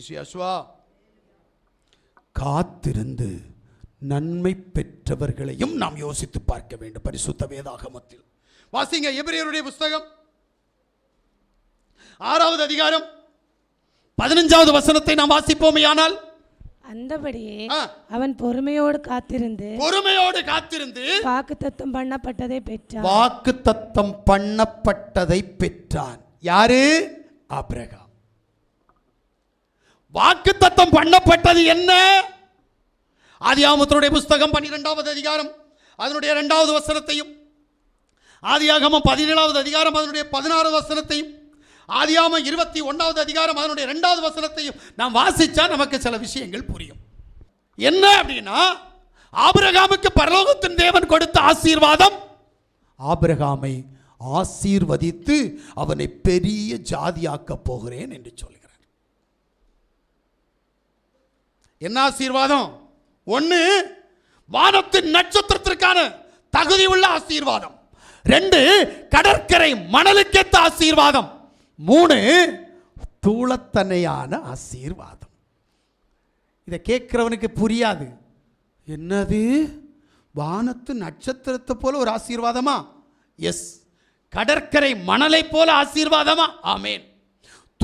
பிரிசியாசுவா காத்திருந்து நன்மை பெற்றவர்களையும் நாம் யோசித்து பார்க்க வேண்டும் பரிசுத்த வேதாகமத்தில். வாசிங்க எபிரேயருடைய புஸ்தகம். ஆறாவது அதிகாரம். பதினஞ்சாவது வசனத்தை நாம் வாசிப்போமேயானால் அந்தபடியே ஆ, அவன் பொறுமையோடு காத்திருந்து பொறுமையோடு காத்திருந்து வாக்குத்தத்தம் பண்ணப்பட்டதை பெற்றான். வாக்கு தத்தம் பண்ணப்பட்டதை பெற்றான். யாரு? ஆபிரகாம். வாக்கு தத்தம் பண்ணப்பட்டது என்ன? ஆதியாமத்தினுடைய புஸ்தகம் பன்னிரெண்டாவது அதிகாரம் அதனுடைய இரண்டாவது வசனத்தையும் ஆதியாகமம் பதினேழாவது அதிகாரம் அதனுடைய பதினாறு வசனத்தையும் ஆதியாமம் இருபத்தி ஒன்றாவது அதிகாரம் அதனுடைய ரெண்டாவது வசனத்தையும் நாம் வாசிச்சா நமக்கு சில விஷயங்கள் புரியும். என்ன அப்படின்னா ஆபிரகாமுக்கு பரலோகத்தின் தேவன் கொடுத்த ஆசீர்வாதம் ஆபிரகாமை ஆசீர்வதித்து அவனை பெரிய ஜாதியாக்கப் போகிறேன் என்று சொல்லி. என்ன ஆசீர்வாதம்? ஒன்று வானத்தின் நட்சத்திரத்திற்கான தகுதி உள்ள ஆசீர்வாதம். ரெண்டு கடற்கரை மணலுக்கேத்த ஆசீர்வாதம். மூணு தூளத்தனையான ஆசீர்வாதம். இதை கேட்குறவனுக்கு புரியாது. என்னது? வானத்து நட்சத்திரத்தை போல ஒரு ஆசீர்வாதமா? எஸ் கடற்கரை மணலை போல ஆசீர்வாதமா? ஆமேன்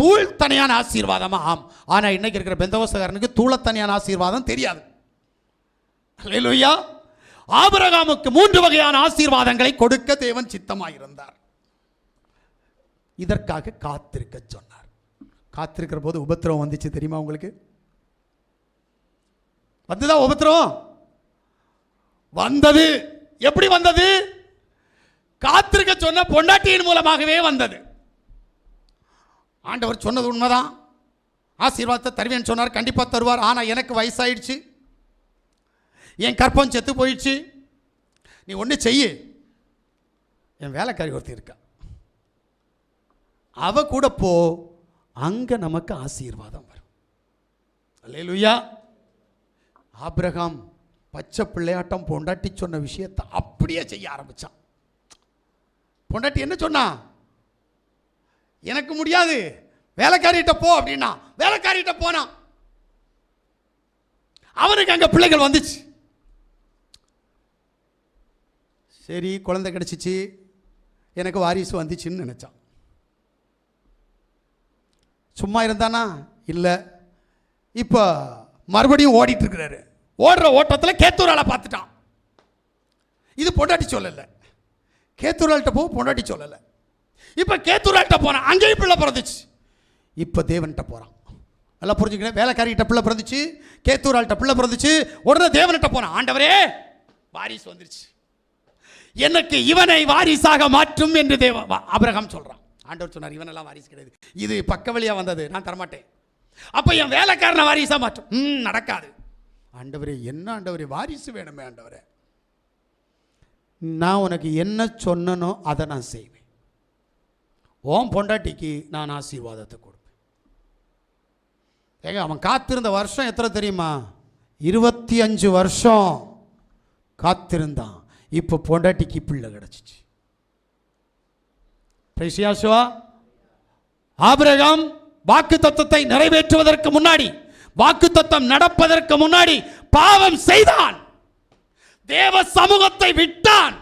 தூள்தனையான ஆசீர்வாதமா ஆம் ஆனால் இன்னைக்கு இருக்கிற பெந்தவசகாரனுக்கு தூளத்தனியான ஆசீர்வாதம் தெரியாது. அல்லேலூயா. ஆபரகாமுக்கு மூன்று வகையான ஆசீர்வாதங்களை கொடுக்க தேவன் சித்தமாயிருந்தார். இதற்காக காத்திருக்க சொன்னார். காத்திருக்கிற போது உபத்திரவம் வந்துச்சு தெரியுமா உங்களுக்கு? வந்துதான் உபத்திரவம்? வந்தது. எப்படி வந்தது? காத்திருக்க சொன்ன பொண்டாட்டியின் மூலமாகவே வந்தது. ஆண்டவர் சொன்னது உண்மைதான். ஆசீர்வாதத்தை தருவேன்னு சொன்னார் கண்டிப்பாக தருவார். ஆனால் எனக்கு வயசாயிடுச்சு. என் கற்பம் செத்து போயிடுச்சு. நீ ஒன்று செய்யு. என் வேலைக்காரி ஒருத்தி இருக்கா. அவ கூட போ. அங்கே நமக்கு ஆசீர்வாதம் வரும். லே லுய்யா ஆப்ரஹாம் பச்சை பிள்ளையாட்டம் பொண்டாட்டி சொன்ன விஷயத்தை அப்படியே செய்ய ஆரம்பிச்சான். பொண்டாட்டி என்ன சொன்னா? எனக்கு முடியாது. வேலைக்காரிகிட்ட போ அப்படின்னா. வேலைக்காரிகிட்ட போனான் அவனுக்கு அங்கே பிள்ளைகள் வந்துச்சு. சரி குழந்தை கிடச்சிச்சு. எனக்கு வாரிசு வந்துச்சுன்னு நினச்சான். சும்மா இருந்தானா? இல்லை. இப்போ மறுபடியும் ஓடிட்டுருக்கிறாரு ஓடுற ஓட்டத்தில் கேத்தூராளை பார்த்துட்டான். இது பொண்டாட்டி சொல்லலை. கேத்தூரால்கிட்ட போ பொண்டாட்டி சொல்லலை. இப்போ கேத்துராட்ட போனான் அங்கேயும் பிள்ளை பிறந்துச்சு. இப்போ தேவன்கிட்ட போகிறான் நல்லா புரிஞ்சுக்கிறேன் வேலைக்காரிகிட்ட பிள்ளை பிறந்துச்சு கேத்தூரால்கிட்ட பிள்ளை பிறந்துச்சு உடனே தேவன்கிட்ட போனான் ஆண்டவரே வாரிசு வந்துருச்சு. எனக்கு இவனை வாரிசாக மாற்றும் என்று தேவ அபிரகம் சொல்கிறான் ஆண்டவர் சொன்னார் இவனெல்லாம் வாரிசு கிடையாது. இது பக்க வழியாக வந்தது நான் தரமாட்டேன். அப்போ என் வேலைக்காரனை வாரிசாக மாற்றும். ம் நடக்காது. ஆண்டவரே என்ன ஆண்டவரே வாரிசு வேணுமே ஆண்டவரே. நான் உனக்கு என்ன சொன்னனோ அதை நான் செய்வேன். ஓம் பொண்டாட்டிக்கு நான் ஆசீர்வாதத்தை கொடுப்பேன். ஏங்க அவன் காத்திருந்த வருஷம் எத்தனை தெரியுமா? இருபத்தி அஞ்சு வருஷம் காத்திருந்தான். இப்போ பொண்டாட்டிக்கு பிள்ளை கிடச்சிச்சு. பிரசியாசுவா ஆபிரகம் வாக்கு தத்துவத்தை நிறைவேற்றுவதற்கு முன்னாடி வாக்கு தத்துவம் நடப்பதற்கு முன்னாடி பாவம் செய்தான். தேவ சமூகத்தை விட்டான்.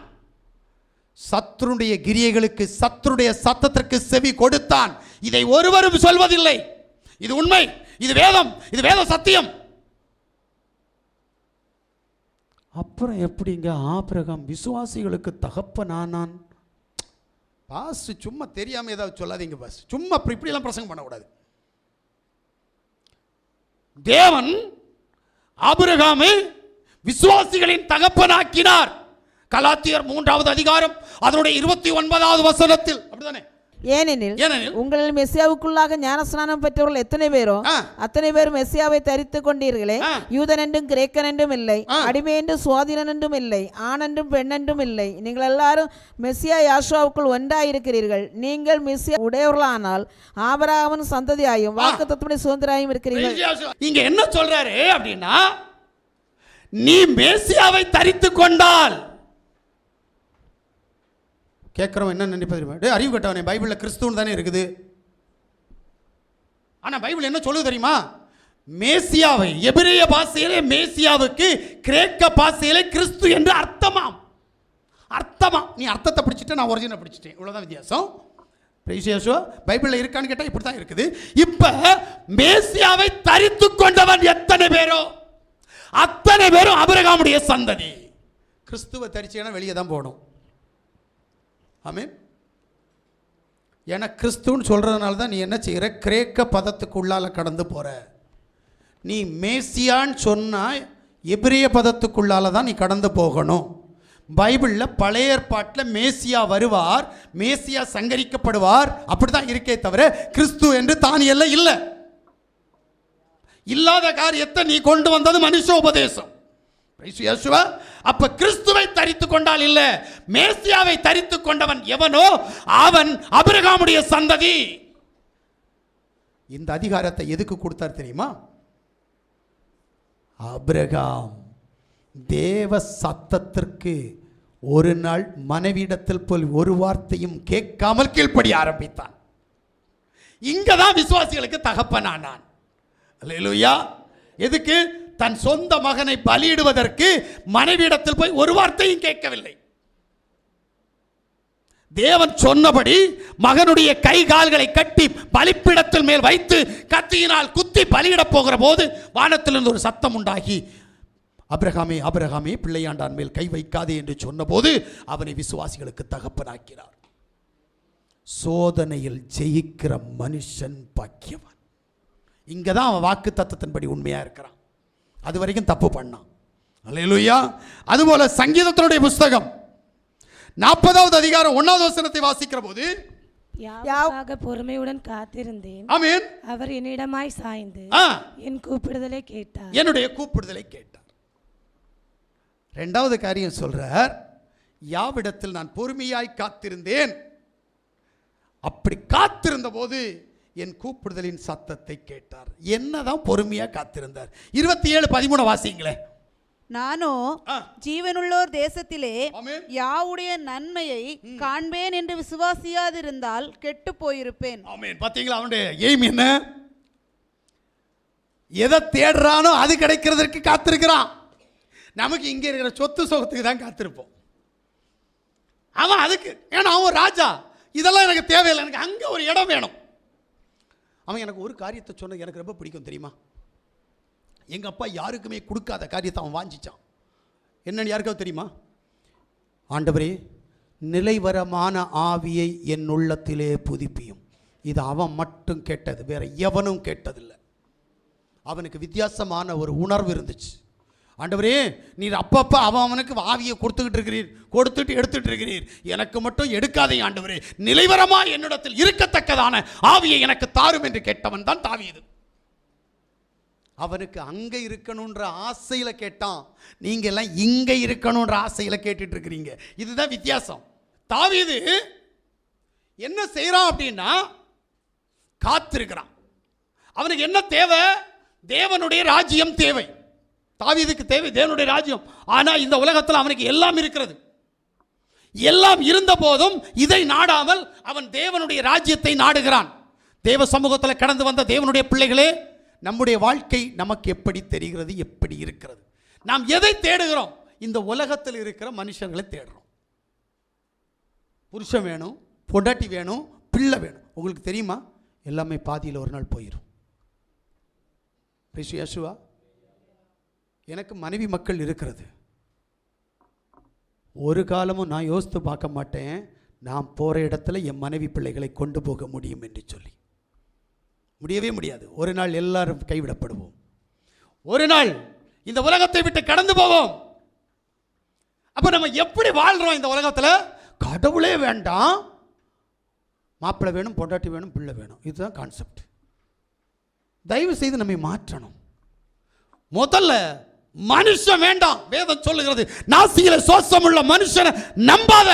சத்ருடைய கிரியைகளுக்கு சத்ருடைய சத்தத்திற்கு செவி கொடுத்தான். இதை ஒருவரும் சொல்வதில்லை. இது உண்மை இது வேதம் இது வேத சத்தியம். அப்புறம் எப்படிங்க ஆபிரகாம் விசுவாசிகளுக்கு தகப்பனானான்? பாஸ் சும்மா தெரியாமல் ஏதாவது சொல்லாதீங்க பாஸ் சும்மா இப்படி இப்படிலாம் பிரசங்கம் பண்ணக்கூடாது. தேவன் ஆபிரகாமை விசுவாசிகளின் தகப்பனாக்கினார். கலாத்தியர் மூன்றாவது அதிகாரம் அதனுடைய இருபத்தி ஒன்பதாவது வசனத்தில். அப்படிதானே? ஏனெனில் உங்களில் மெஸ்ஸியாவுக்குள்ளாக ஞானஸ்நானம் பெற்றவர்கள் எத்தனை பேரோ. அத்தனை பேரும் மெஸ்ஸியாவை தரித்து கொண்டீர்களே. யூதன் என்றும் கிரேக்கன் என்றும் இல்லை. அடிமை என்றும் சுவாதீனன் என்றும் இல்லை. ஆண் என்றும் பெண் என்றும் இல்லை. நீங்கள் எல்லாரும் மெஸ்ஸியா யாஷுவாவுக்குள் ஒன்றாயிருக்கிறீர்கள். நீங்கள் மெஸ்ஸியா உடையவர்களானால் ஆபராகவன் சந்ததியாயும் வாக்கு தத்துவடைய சுதந்திராயும் இருக்கிறீர்கள். இங்க என்ன சொல்றாரு அப்படின்னா நீ மேசியாவை தரித்து கொண்டால் கேட்குறவன் என்ன நினைப்பது டே அறிவு கட்டவனே பைபிளில் கிறிஸ்துவன் தானே இருக்குது. ஆனால் பைபிள் என்ன சொல்லுது தெரியுமா? மேசியாவை எபிரேய பாசையிலே மேசியாவுக்கு கிரேக்க பாசையிலே கிறிஸ்து என்று அர்த்தமாம். அர்த்தமா நீ அர்த்தத்தை பிடிச்சிட்டு நான் ஒரிஜினல் பிடிச்சிட்டேன். இவ்வளோதான் வித்தியாசம். பிரைசியாசுவா பைபிளில் இருக்கான்னு கேட்டால் இப்படி தான் இருக்குது. இப்போ மேசியாவை தரித்து கொண்டவன் எத்தனை பேரோ? அத்தனை பேரும் அபிரகாமுடைய சந்ததி. கிறிஸ்துவை தரிச்சேன்னா வெளியே தான் போகணும். ஆமென் ஏன்னா கிறிஸ்துன்னு சொல்கிறதுனால தான் நீ என்ன செய்கிற? கிரேக்க பதத்துக்குள்ளால் கடந்து போகிற நீ மேசியான்னு சொன்னால் எபிரிய பதத்துக்குள்ளால தான் நீ கடந்து போகணும். பைபிளில் பழைய ஏற்பாட்டில் மேசியா வருவார் மேசியா சங்கரிக்கப்படுவார். அப்படி தான் இருக்கே தவிர கிறிஸ்து என்று தானியெல்லாம் இல்லை. இல்லாத காரியத்தை நீ கொண்டு வந்தது மனுஷ உபதேசம் அப்ப கிறிஸ்துவை தரித்து கொண்டால் இல்ல மேசியாவை தரித்து கொண்டவன் எவனோ அவன் அபிரகாமுடைய சந்ததி. இந்த அதிகாரத்தை எதுக்கு கொடுத்தார் தெரியுமா? அபிரகாம் தேவ சத்தத்திற்கு ஒரு நாள் மனைவியிடத்தில் போல் ஒரு வார்த்தையும் கேட்காமல் கீழ்ப்படி ஆரம்பித்தான். இங்கதான் விசுவாசிகளுக்கு தகப்பனானான். அல்லேலூயா. எதுக்கு? தன் சொந்த மகனை பலியிடுவதற்கு மனைவியிடத்தில் போய் ஒரு வார்த்தையும் கேட்கவில்லை. தேவன் சொன்னபடி மகனுடைய கை கால்களை கட்டி பலிப்பிடத்தில் மேல் வைத்து கத்தியினால் குத்தி பலியிடப் போகிற போது வானத்திலிருந்து ஒரு சத்தம் உண்டாகி அப்ரஹாமே அப்ரஹாமே பிள்ளையாண்டான் மேல் கை வைக்காதே என்று சொன்னபோது அவனை விசுவாசிகளுக்கு தகப்பனாக்கிறார் சோதனையில் ஜெயிக்கிற மனுஷன் பாக்கியவான். இங்கே தான் அவன் வாக்கு தத்தத்தின்படி உண்மையாக இருக்கிறான். அது வரைக்கும் தப்பு பண்ணான். அல்லேலூயா. அதுபோல சங்கீதத்தினுடைய புஸ்தகம் நாற்பதாவது அதிகாரம் ஒன்றாவது வசனத்தை வாசிக்கிற போது பொறுமையுடன் காத்திருந்தேன். ஆமென். அவர் என்னிடமாய் சாய்ந்து ஆ. என் கூப்பிடுதலை கேட்டார். என்னுடைய கூப்பிடுதலை கேட்டார். ரெண்டாவது காரியம் சொல்றார் யாவிடத்தில் நான் பொறுமையாய் காத்திருந்தேன். அப்படி காத்திருந்த போது என் கூப்பிடுதலின் சத்தத்தை கேட்டார். என்னதான் பொறுமையா காத்திருந்தார். இருபத்தி ஏழு பதிமூணு வாசிங்களேன் நானோ ஆ. ஜீவனுள்ளோர் தேசத்திலே. யாவுடைய நன்மையை காண்பேன் என்று விசுவாசியாதிருந்தால் கெட்டு போயிருப்பேன். ஆமென். பாத்தீங்களா அவனுடைய எய்ம் என்ன? எதை தேடுறானோ அது கிடைக்கிறதற்கு காத்திருக்கிறான். நமக்கு இங்கே இருக்கிற சொத்து சுகத்துக்கு தான் காத்திருப்போம். அவன் அதுக்கு. ஏன்னா அவன் ராஜா. இதெல்லாம் எனக்கு தேவையில்லை. எனக்கு அங்கே ஒரு இடம் வேணும். அவன் எனக்கு ஒரு காரியத்தை சொன்னது எனக்கு ரொம்ப பிடிக்கும் தெரியுமா? எங்கள் அப்பா யாருக்குமே கொடுக்காத காரியத்தை அவன் வாஞ்சிச்சான். என்னன்னு யாருக்காவது தெரியுமா? ஆண்டவரே நிலைவரமான ஆவியை என் உள்ளத்திலே புதுப்பியும். இது அவன் மட்டும் கேட்டது வேற எவனும் கேட்டதில்லை. அவனுக்கு வித்தியாசமான ஒரு உணர்வு இருந்துச்சு. ஆண்டவரே நீர் அப்பப்போ அவன் அவனுக்கு ஆவியை கொடுத்துக்கிட்டு இருக்கிறீர் கொடுத்துட்டு எடுத்துட்டு இருக்கிறீர். எனக்கு மட்டும் எடுக்காதே ஆண்டவரே நிலைவரமாக என்னிடத்தில் இருக்கத்தக்கதான ஆவியை எனக்கு தாரும் என்று கேட்டவன் தான் தாவியது அவனுக்கு அங்கே இருக்கணுன்ற ஆசையில் கேட்டான். நீங்கள் எல்லாம் இங்கே இருக்கணுன்ற ஆசையில் கேட்டுட்டு இருக்கிறீங்க. இதுதான் வித்தியாசம். தாவியது என்ன செய்கிறான் அப்படின்னா காத்திருக்கிறான். அவனுக்கு என்ன தேவை? தேவனுடைய ராஜ்யம் தேவை. தாவீதுக்கு தேவை தேவனுடைய ராஜ்யம். ஆனால் இந்த உலகத்தில் அவனுக்கு எல்லாம் இருக்கிறது. எல்லாம் இருந்த போதும் இதை நாடாமல் அவன் தேவனுடைய ராஜ்யத்தை நாடுகிறான். தேவ சமூகத்தில் கடந்து வந்த தேவனுடைய பிள்ளைகளே நம்முடைய வாழ்க்கை நமக்கு எப்படி தெரிகிறது எப்படி இருக்கிறது? நாம் எதை தேடுகிறோம்? இந்த உலகத்தில் இருக்கிற மனுஷர்களை தேடுறோம். புருஷன் வேணும் பொண்டாட்டி வேணும் பிள்ளை வேணும். உங்களுக்கு தெரியுமா? எல்லாமே பாதியில் ஒரு நாள் போயிடும் பேசு யசுவா. எனக்கு மனைவி மக்கள் இருக்கிறது. ஒரு காலமும் நான் யோசித்து பார்க்க மாட்டேன். நான் போகிற இடத்துல என் மனைவி பிள்ளைகளை கொண்டு போக முடியும் என்று சொல்லி. முடியவே முடியாது. ஒரு நாள் எல்லாரும் கைவிடப்படுவோம். ஒரு நாள் இந்த உலகத்தை விட்டு கடந்து போவோம். அப்போ நம்ம எப்படி வாழ்கிறோம் இந்த உலகத்தில்? கடவுளே வேண்டாம். மாப்பிள்ளை வேணும் பொண்டாட்டி வேணும் பிள்ளை வேணும். இதுதான் கான்செப்ட் தயவு செய்து நம்மை மாற்றணும். முதல்ல மனுஷன் வேண்டாம். வேதம் சொல்லுகிறது நாசியில சோசமுள்ள மனுஷனை நம்பாத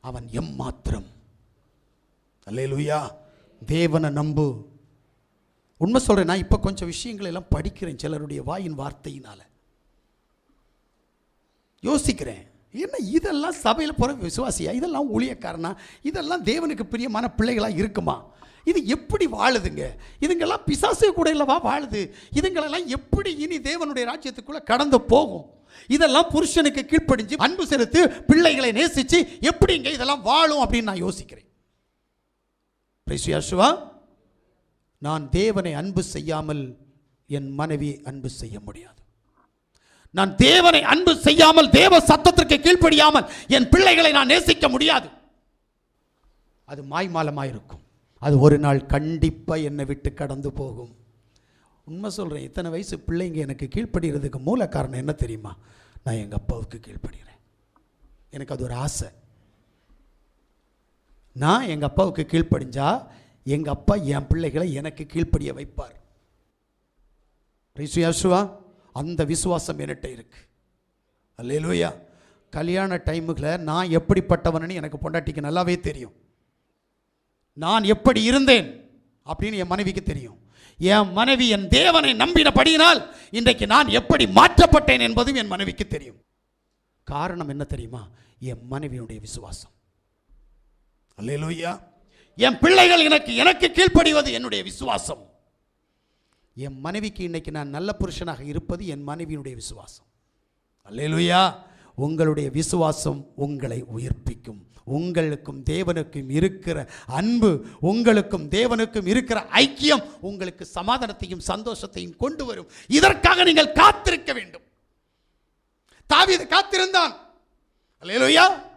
அவன் எம்மாத்திரம். அல்லேலூயா தேவனை நம்பு. உண்மை சொல்றேன் நான் இப்போ கொஞ்சம் விஷயங்களை எல்லாம் படிக்கிறேன் சிலருடைய வாயின் வார்த்தையினால. யோசிக்கிறேன் என்ன இதெல்லாம் சபையில் போகிற விசுவாசியா? இதெல்லாம் ஊழியக்காரனா? இதெல்லாம் தேவனுக்கு பிரியமான பிள்ளைகளா இருக்குமா? இது எப்படி வாழுதுங்க? இதுங்கெல்லாம் பிசாசு கூட இல்லவா வாழுது? இதுங்களெல்லாம் எப்படி இனி தேவனுடைய ராஜ்யத்துக்குள்ளே கடந்து போகும்? இதெல்லாம் புருஷனுக்கு கீழ்ப்படிஞ்சு அன்பு செலுத்து பிள்ளைகளை நேசித்து எப்படிங்க இதெல்லாம் வாழும் அப்படின்னு நான் யோசிக்கிறேன். Praise நான் தேவனை அன்பு செய்யாமல் என் மனைவி அன்பு செய்ய முடியாது. நான் தேவனை அன்பு செய்யாமல் தேவ சத்தத்திற்கு கீழ்ப்படியாமல் என் பிள்ளைகளை நான் நேசிக்க முடியாது. அது மாய்மாலமாக இருக்கும் அது ஒரு நாள் கண்டிப்பாக என்னை விட்டு கடந்து போகும். உண்மை சொல்கிறேன் இத்தனை வயசு பிள்ளைங்க எனக்கு கீழ்ப்படுகிறதுக்கு மூல காரணம் என்ன தெரியுமா? நான் எங்கள் அப்பாவுக்கு கீழ்ப்படுகிறேன் எனக்கு அது ஒரு ஆசை. நான் எங்கள் அப்பாவுக்கு கீழ்ப்படிஞ்சா எங்கள் அப்பா என் பிள்ளைகளை எனக்கு கீழ்ப்படிய வைப்பார். ரிசுயாசுவா அந்த விசுவாசம் என்கிட்ட இருக்கு. அல்லேலூயா. கல்யாண டைமுகளை நான் எப்படிப்பட்டவனு எனக்கு பொண்டாட்டிக்கு நல்லாவே தெரியும். நான் எப்படி இருந்தேன் அப்படின்னு என் மனைவிக்கு தெரியும். என் மனைவி என் தேவனை நம்பினபடியினால் இன்றைக்கு நான் எப்படி மாற்றப்பட்டேன் என்பதும் என் மனைவிக்கு தெரியும். காரணம் என்ன தெரியுமா? என் மனைவியுடைய விசுவாசம். அல்லேலூயா. என் பிள்ளைகள் எனக்கு எனக்கு கீழ்ப்படிவது என்னுடைய விசுவாசம். என் மனைவிக்கு இன்னைக்கு நான் நல்ல புருஷனாக இருப்பது என் மனைவியினுடைய விசுவாசம். அல்லேலூயா. உங்களுடைய விசுவாசம் உங்களை உயிர்ப்பிக்கும். உங்களுக்கும் தேவனுக்கும் இருக்கிற அன்பு உங்களுக்கும் தேவனுக்கும் இருக்கிற ஐக்கியம் உங்களுக்கு சமாதானத்தையும் சந்தோஷத்தையும் கொண்டு வரும். இதற்காக நீங்கள் காத்திருக்க வேண்டும். தாவீது காத்திருந்தான். அல்லேலூயா!